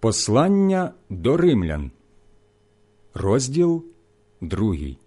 Послання до римлян, розділ другий.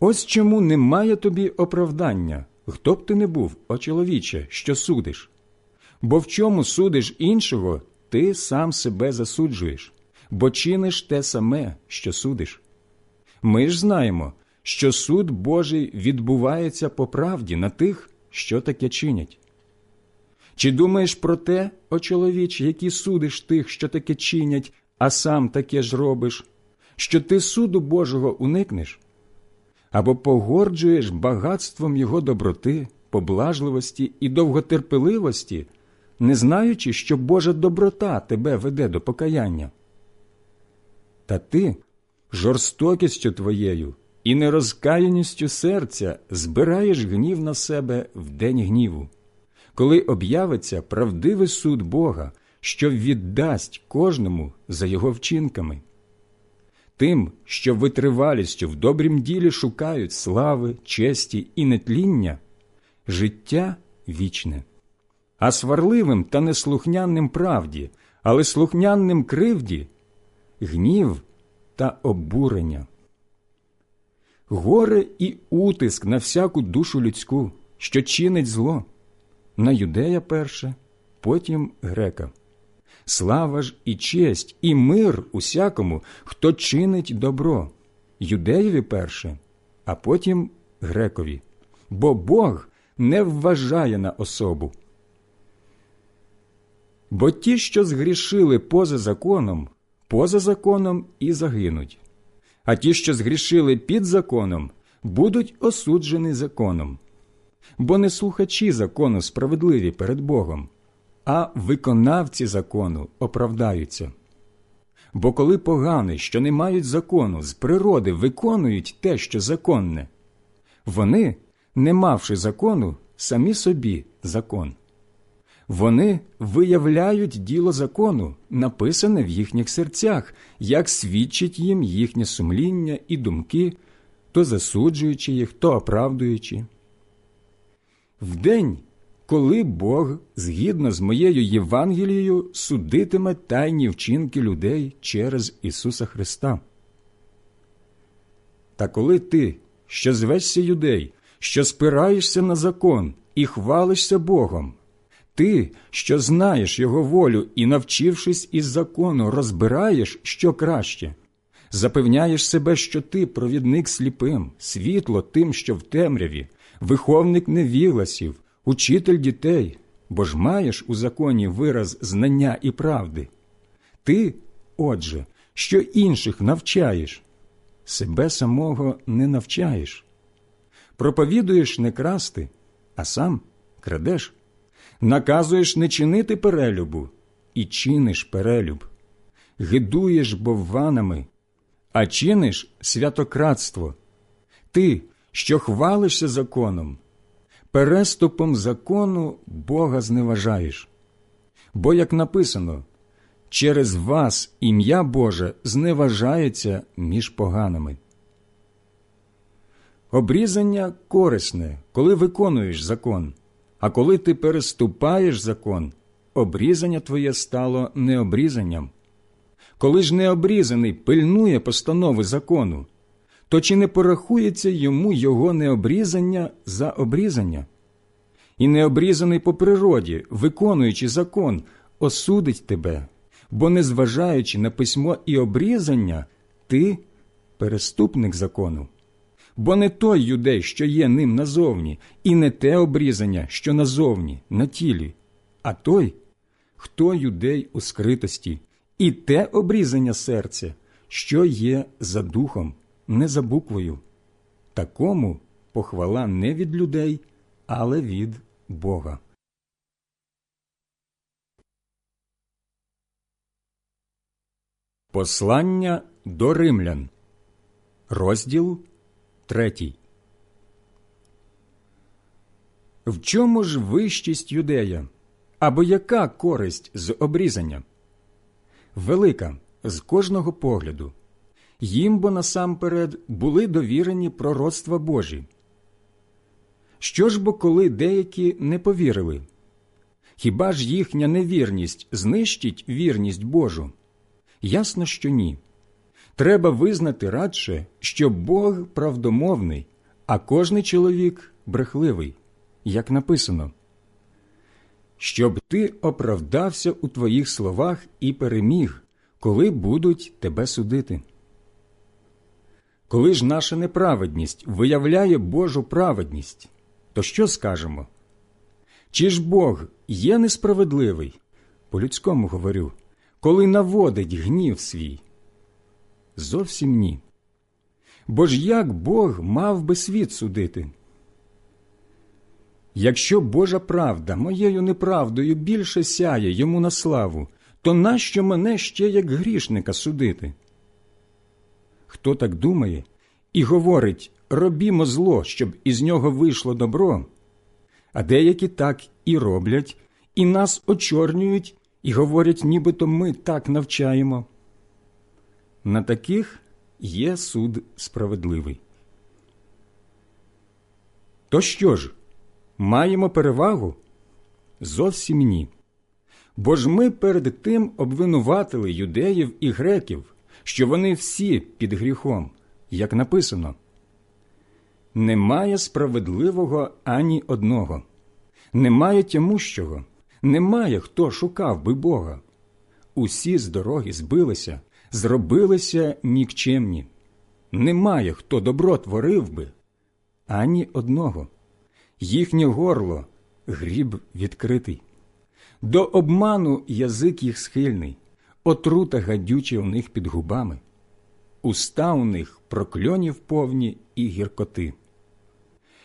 Ось чому немає тобі оправдання, хто б ти не був, о чоловіче, що судиш. Бо в чому судиш іншого, ти сам себе засуджуєш, бо чиниш те саме, що судиш. Ми ж знаємо, що суд Божий відбувається по правді на тих, що таке чинять. Чи думаєш про те, о чоловіче, які судиш тих, що таке чинять, а сам таке ж робиш, що ти суду Божого уникнеш? Або погорджуєш багатством Його доброти, поблажливості і довготерпеливості, не знаючи, що Божа доброта тебе веде до покаяння? Та ти жорстокістю твоєю і нерозкаяністю серця збираєш гнів на себе в день гніву коли об'явиться правдивий суд Бога, що віддасть кожному за його вчинками. Тим, що витривалістю в добрім ділі шукають слави, честі і нетління, життя вічне, а сварливим та неслухнянним правді, але слухнянним кривді гнів та обурення. Горе і утиск на всяку душу людську, що чинить зло на юдея перше, потім грека. Слава ж і честь, і мир усякому, хто чинить добро, юдеєві перше, а потім грекові, бо Бог не вважає на особу. Бо ті, що згрішили поза законом, поза законом і загинуть, а ті, що згрішили під законом, будуть осуджені законом бо не слухачі закону справедливі перед Богом, а виконавці закону оправдаються. Бо коли погани, що не мають закону, з природи виконують те, що законне, вони, не мавши закону, самі собі закон. Вони виявляють діло закону, написане в їхніх серцях, як свідчить їм їхнє сумління і думки, то засуджуючи їх, то оправдуючи в день, коли Бог, згідно з моєю Євангелією, судитиме тайні вчинки людей через Ісуса Христа. Та коли ти, що звешся юдей, що спираєшся на закон і хвалишся Богом, ти, що знаєш Його волю і, навчившись із закону, розбираєш, що краще, запевняєш себе, що ти провідник сліпим, світло тим, що в темряві, виховник невігласів, учитель дітей, бо ж маєш у законі вираз знання і правди. Ти, отже, що інших навчаєш, себе самого не навчаєш. Проповідуєш не красти, а сам крадеш, наказуєш не чинити перелюбу і чиниш перелюб, гидуєш бовванами, а чиниш святократство. Ти, що хвалишся законом, переступом закону Бога зневажаєш. Бо, як написано, через вас ім'я Боже зневажається між поганими. Обрізання корисне, коли виконуєш закон, а коли ти переступаєш закон, обрізання твоє стало необрізанням. Коли ж необрізаний пильнує постанови закону, то чи не порахується йому його необрізання за обрізання? І необрізаний по природі, виконуючи закон, осудить тебе, бо, незважаючи на письмо і обрізання, ти переступник закону. Бо не той юдей, що є ним назовні, і не те обрізання, що назовні, на тілі, а той, хто юдей у скритості, і те обрізання серця, що є за духом не за буквою. Такому похвала не від людей, але від Бога. Послання до римлян. Розділ третій. В чому ж вищість юдея? Або яка користь з обрізання? Велика з кожного погляду їм бо насамперед були довірені пророцтва Божі. Що ж бо коли деякі не повірили? Хіба ж їхня невірність знищить вірність Божу? Ясно, що ні. Треба визнати радше, що Бог правдомовний, а кожний чоловік брехливий, як написано, щоб ти оправдався у твоїх словах і переміг, коли будуть тебе судити. Коли ж наша неправедність виявляє Божу праведність, то що скажемо? Чи ж Бог є несправедливий, по людському говорю, коли наводить гнів свій? Зовсім ні. Бо ж як Бог мав би світ судити? Якщо Божа правда моєю неправдою більше сяє йому на славу, то нащо мене ще як грішника судити? Хто так думає і говорить робімо зло, щоб із нього вийшло добро, а деякі так і роблять, і нас очорнюють, і говорять, нібито ми так навчаємо. На таких є суд справедливий. То що ж, маємо перевагу? Зовсім ні. Бо ж ми перед тим обвинуватили юдеїв і греків, що вони всі під гріхом, як написано. Немає справедливого ані одного, немає тямущого, немає хто шукав би Бога. Усі з дороги збилися, зробилися нікчемні. Немає хто добро творив би, ані одного. Їхнє горло гріб відкритий. До обману язик їх схильний, отрута гадюча у них під губами, уста у них прокльонів повні і гіркоти.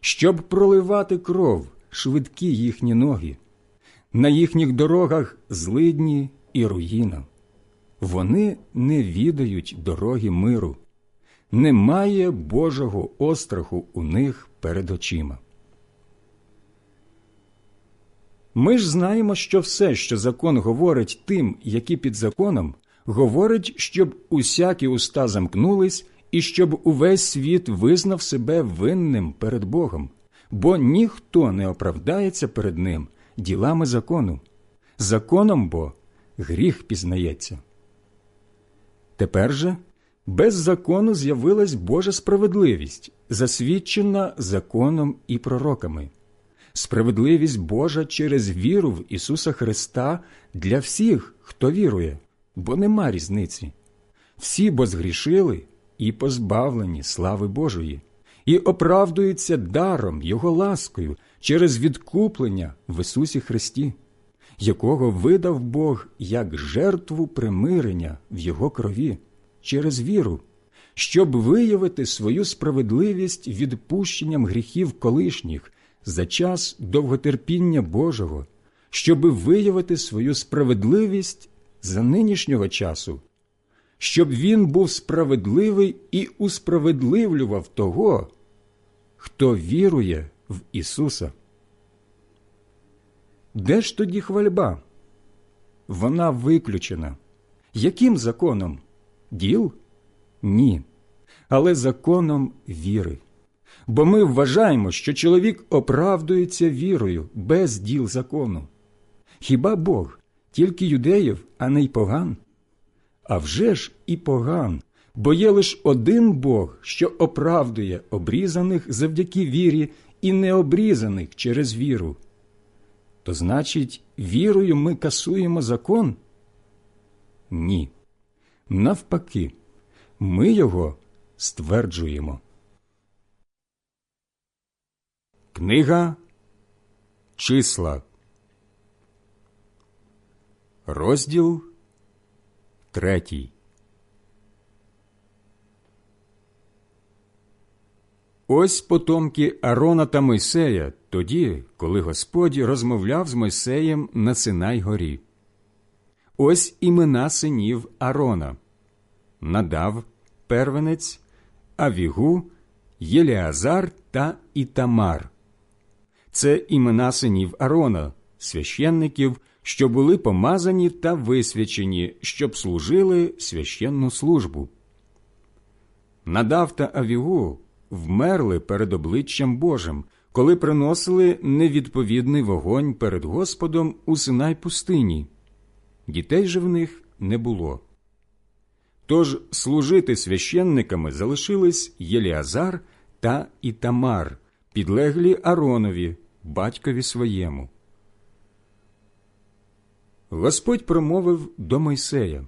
Щоб проливати кров швидкі їхні ноги, на їхніх дорогах злидні і руїна. Вони не відають дороги миру, немає Божого остраху у них перед очима. Ми ж знаємо, що все, що закон говорить тим, які під законом, говорить, щоб усякі уста замкнулись і щоб увесь світ визнав себе винним перед Богом, бо ніхто не оправдається перед Ним ділами закону. Законом бо гріх пізнається. Тепер же без закону з'явилась Божа справедливість, засвідчена законом і пророками справедливість Божа через віру в Ісуса Христа для всіх, хто вірує, бо нема різниці. Всі бо згрішили і позбавлені слави Божої, і оправдуються даром Його ласкою через відкуплення в Ісусі Христі, якого видав Бог як жертву примирення в Його крові через віру. Щоб виявити свою справедливість відпущенням гріхів колишніх за час довготерпіння Божого, щоби виявити свою справедливість за нинішнього часу, щоб він був справедливий і усправедливлював того, хто вірує в Ісуса. Де ж тоді хвальба? Вона виключена. Яким законом? Діл? Ні. Але законом віри бо ми вважаємо, що чоловік оправдується вірою без діл закону. Хіба Бог тільки юдеїв, а не й поган? А вже ж і поган, бо є лише один Бог, що оправдує обрізаних завдяки вірі і необрізаних через віру. То значить, вірою ми касуємо закон? Ні. Навпаки, ми його стверджуємо. Книга Числа, розділ третій. Ось потомки Арона та Мойсея тоді, коли Господь розмовляв з Мойсеєм на Синай горі. Ось імена синів Арона Надав, первенець, Авігу, Єліазар та Ітамар. Це імена синів Арона, священників, що були помазані та висвячені, щоб служили священну службу. Надав та Авігу вмерли перед обличчям Божим, коли приносили невідповідний вогонь перед Господом у Синай пустині. Дітей же в них не було. Тож служити священниками залишились Єліазар та Ітамар, підлеглі Аронові, батькові своєму. Господь промовив до Мойсея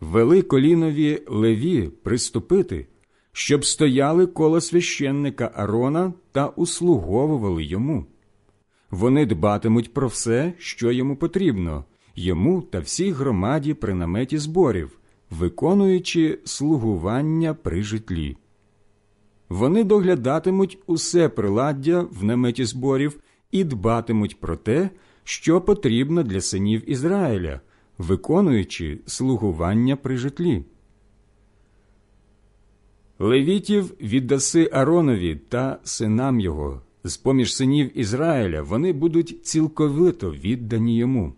Вели колінові леві приступити, щоб стояли коло священника Арона та услуговували йому. Вони дбатимуть про все, що йому потрібно, йому та всій громаді при наметі зборів, виконуючи слугування при житлі. Вони доглядатимуть усе приладдя в наметі зборів і дбатимуть про те, що потрібно для синів Ізраїля, виконуючи слугування при житлі. Левітів віддаси Аронові та синам його, з поміж синів Ізраїля вони будуть цілковито віддані йому.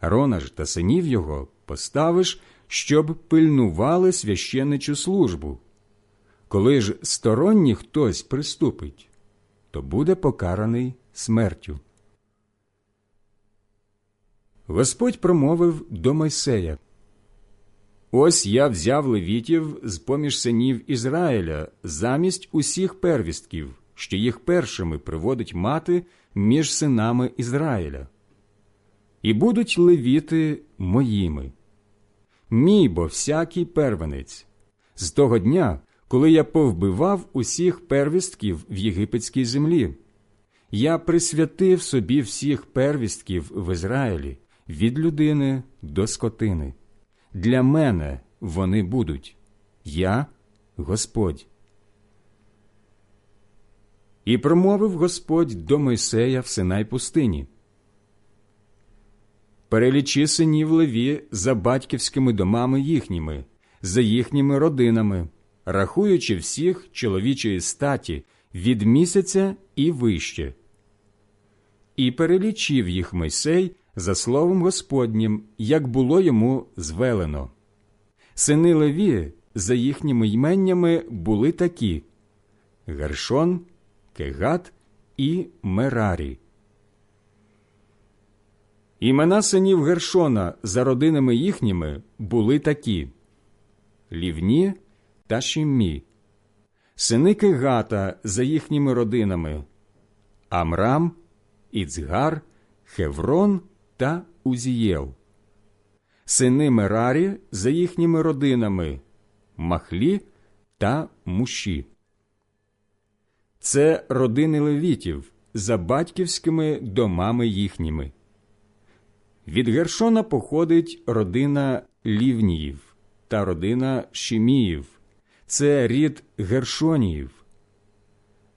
Арона ж та синів його поставиш, щоб пильнували священничу службу. Коли ж сторонній хтось приступить, то буде покараний смертю. Господь промовив до Мойсея Ось я взяв левітів з поміж синів Ізраїля замість усіх первістків, що їх першими приводить мати між синами Ізраїля. І будуть левіти моїми. Мій бо всякий первенець. З того дня, коли я повбивав усіх первістків в єгипетській землі, я присвятив собі всіх первістків в Ізраїлі від людини до скотини. Для мене вони будуть я Господь. І промовив Господь до Мойсея в Синай пустині. Перелічи синів Леві за батьківськими домами їхніми, за їхніми родинами, рахуючи всіх чоловічої статі від місяця і вище. І перелічив їх Мойсей за словом Господнім, як було йому звелено. Сини Леві за їхніми йменнями були такі Гершон, Кегат і Мерарі. Імена синів Гершона за родинами їхніми були такі Лівні та Шіммі, сини Кегата за їхніми родинами Амрам, Іцгар, Хеврон та Узієл, сини Мерарі за їхніми родинами Махлі та Муші. Це родини левітів за батьківськими домами їхніми. Від Гершона походить родина Лівніїв та родина Шіміїв. Це рід Гершоніїв.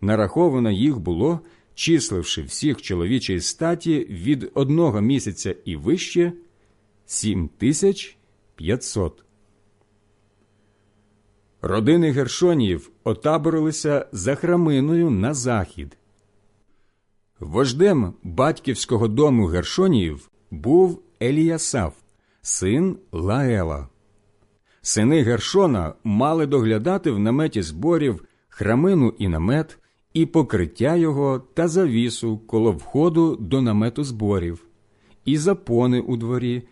Нараховано їх було числивши всіх чоловічої статі від одного місяця і вище сім тисяч п'ятсот. Родини Гершоніїв отаборилися за храминою на захід. Вождем батьківського дому Гершоніїв був Еліясав, син Лаела. Сини Гершона мали доглядати в наметі зборів храмину і намет, і покриття його та завісу коло входу до намету зборів, і запони у дворі,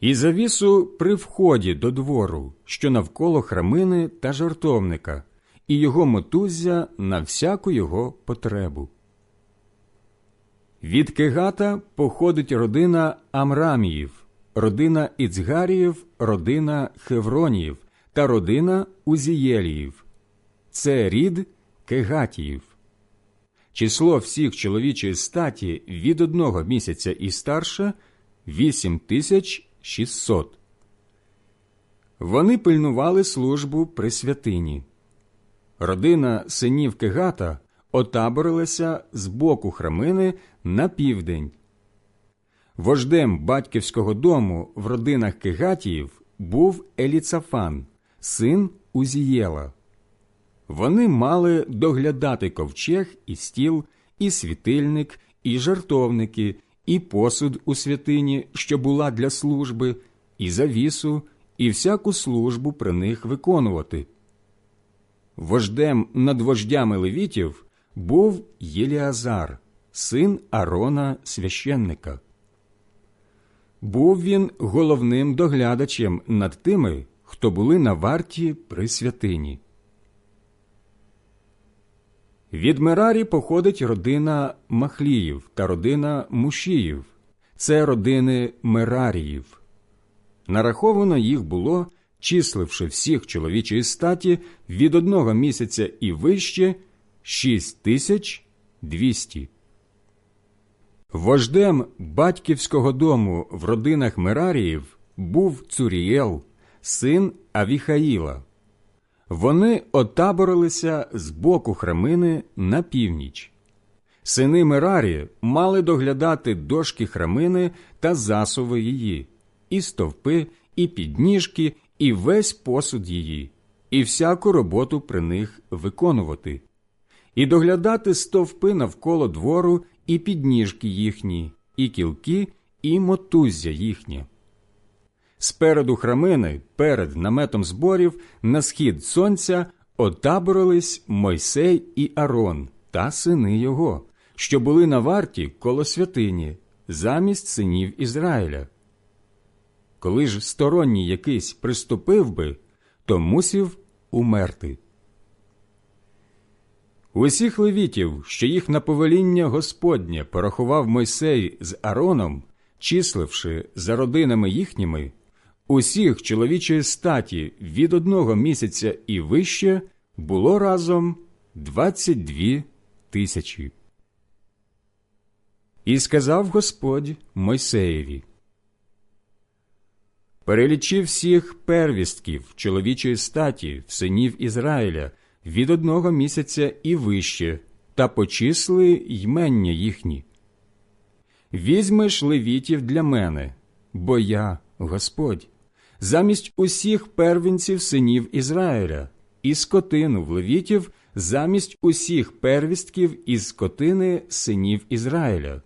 і завісу при вході до двору, що навколо храмини та жартовника, і його мотуззя на всяку його потребу. Від Кегата походить родина Амраміїв, родина Іцгаріїв, родина Хевроніїв та родина Узієліїв. Це рід Кегатіїв. Число всіх чоловічої статі від одного місяця і старше вісім тисяч шістсот. Вони пильнували службу при святині. Родина синів Кегата отаборилася з боку храмини на південь. Вождем батьківського дому в родинах Кегатіїв був Еліцафан, син Узієла. Вони мали доглядати ковчег і стіл, і світильник, і жартовники, і посуд у святині, що була для служби, і завісу, і всяку службу при них виконувати. вождем над вождями левітів був Єліазар, син Арона священника. Був він головним доглядачем над тими, хто були на варті при святині. Від Мерарі походить родина Махліїв та родина Мушіїв. Це родини Мераріїв. Нараховано їх було, числивши всіх чоловічої статі від одного місяця і вище шість тисяч двісті. Вождем батьківського дому в родинах Мераріїв був Цурієл, син Авіхаїла. Вони отаборилися з боку храмини на північ. Сини Мерарі мали доглядати дошки храмини та засови її, і стовпи, і підніжки, і весь посуд її, і всяку роботу при них виконувати, і доглядати стовпи навколо двору, і підніжки їхні, і кілки, і мотуззя їхнє. Спереду храмини, перед наметом зборів, на схід сонця отаборились Мойсей і Арон та сини його, що були на варті коло святині, замість синів Ізраїля. Коли ж сторонній якийсь приступив би, то мусів умерти. Усіх левітів, що їх на повеління Господнє порахував Мойсей з Ароном, числивши за родинами їхніми, усіх чоловічої статі від одного місяця і вище було разом двадцять дві тисячі. І сказав Господь Мойсеєві Перелічи всіх первістків чоловічої статі в синів Ізраїля від одного місяця і вище, та почисли ймення їхні. Візьмеш левітів для мене, бо я Господь, замість усіх первінців синів Ізраїля, і скотину в левітів замість усіх первістків із скотини синів Ізраїля.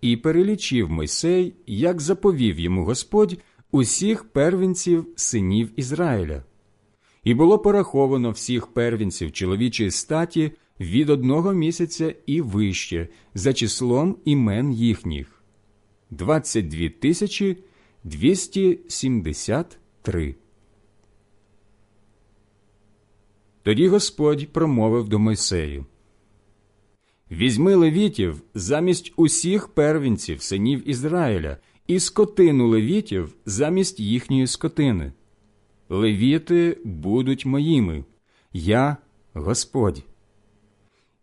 І перелічив Мойсей, як заповів йому Господь усіх первінців синів Ізраїля. І було пораховано всіх первінців чоловічої статі від одного місяця і вище за числом імен їхніх двадцять дві тисячі двісті сімдесят три. Тоді Господь промовив до Мойсею Візьми левітів замість усіх первінців синів Ізраїля і скотину левітів замість їхньої скотини. Левіти будуть моїми, я Господь.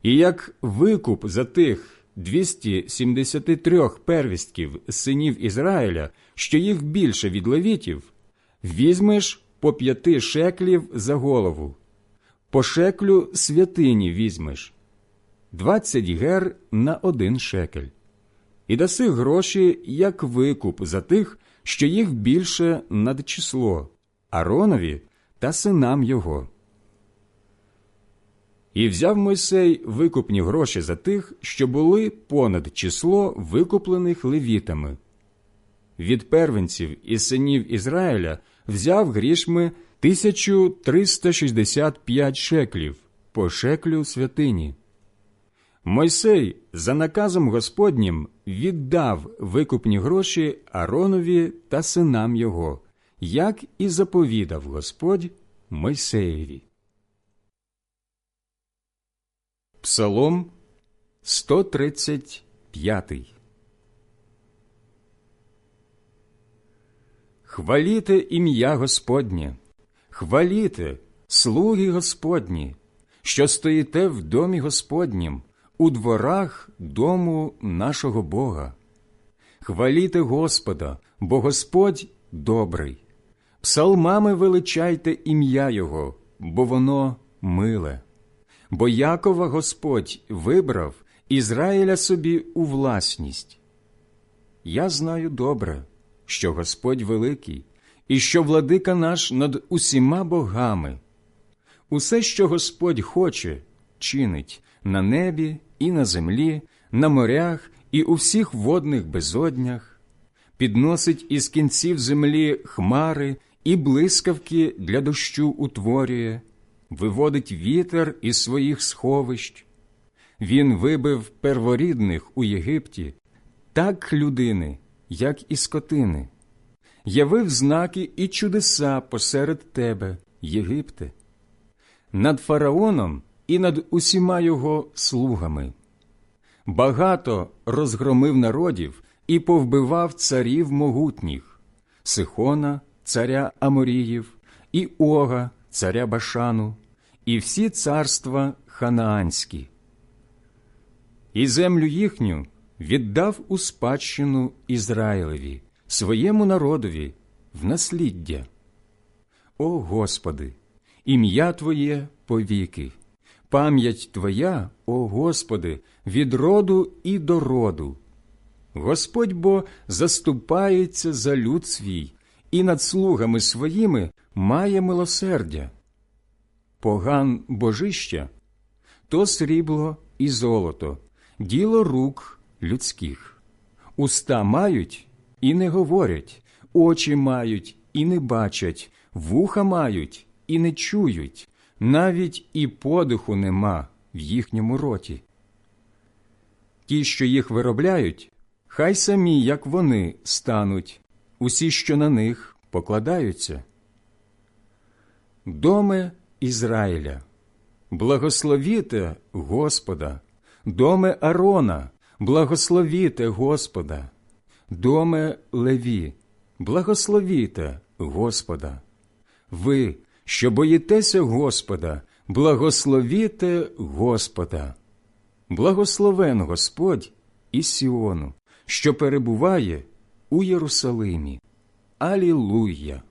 І як викуп за тих 273 первістків синів Ізраїля, що їх більше від левітів, візьмеш по п'яти шеклів за голову, по шеклю святині візьмеш. Двадцять гер на один шекель, і даси гроші як викуп за тих, що їх більше над число, Аронові та синам його. І взяв Мойсей викупні гроші за тих, що були понад число викуплених левітами. Від первенців і синів Ізраїля взяв грішми 1365 шеклів по шеклю святині. Мойсей за наказом Господнім віддав викупні гроші Аронові та синам його, як і заповідав Господь Мойсеєві. Псалом 135 Хваліте ім'я Господнє, хваліте, слуги Господні, що стоїте в домі Господнім у дворах дому нашого Бога. Хваліте Господа, бо Господь добрий. Псалмами величайте ім'я Його, бо воно миле. Бо Якова Господь вибрав Ізраїля собі у власність. Я знаю добре, що Господь великий, і що владика наш над усіма богами. Усе, що Господь хоче, чинить на небі і на землі, на морях і у всіх водних безоднях, підносить із кінців землі хмари і блискавки для дощу утворює, виводить вітер із своїх сховищ. Він вибив перворідних у Єгипті, так людини, як і скотини, явив знаки і чудеса посеред тебе, Єгипте, над фараоном і над усіма його слугами. Багато розгромив народів і повбивав царів могутніх Сихона, царя Аморіїв, і Ога, царя Башану, і всі царства ханаанські. І землю їхню віддав у спадщину Ізраїлеві, своєму народові, в насліддя. О Господи, ім'я Твоє повіки, пам'ять Твоя, о Господи, від роду і до роду. Господь бо заступається за люд свій і над слугами своїми має милосердя. Поган божища то срібло і золото, діло рук людських. Уста мають і не говорять, очі мають і не бачать, вуха мають і не чують, навіть і подиху нема в їхньому роті. Ті, що їх виробляють, хай самі, як вони, стануть, усі, що на них покладаються. Доме Ізраїля, благословіте Господа, доме Арона, благословіте Господа, доме Леві, благословіте Господа. Ви, що боїтеся Господа, благословіте Господа. Благословен Господь із Сіону, що перебуває у Єрусалимі. Алілуя!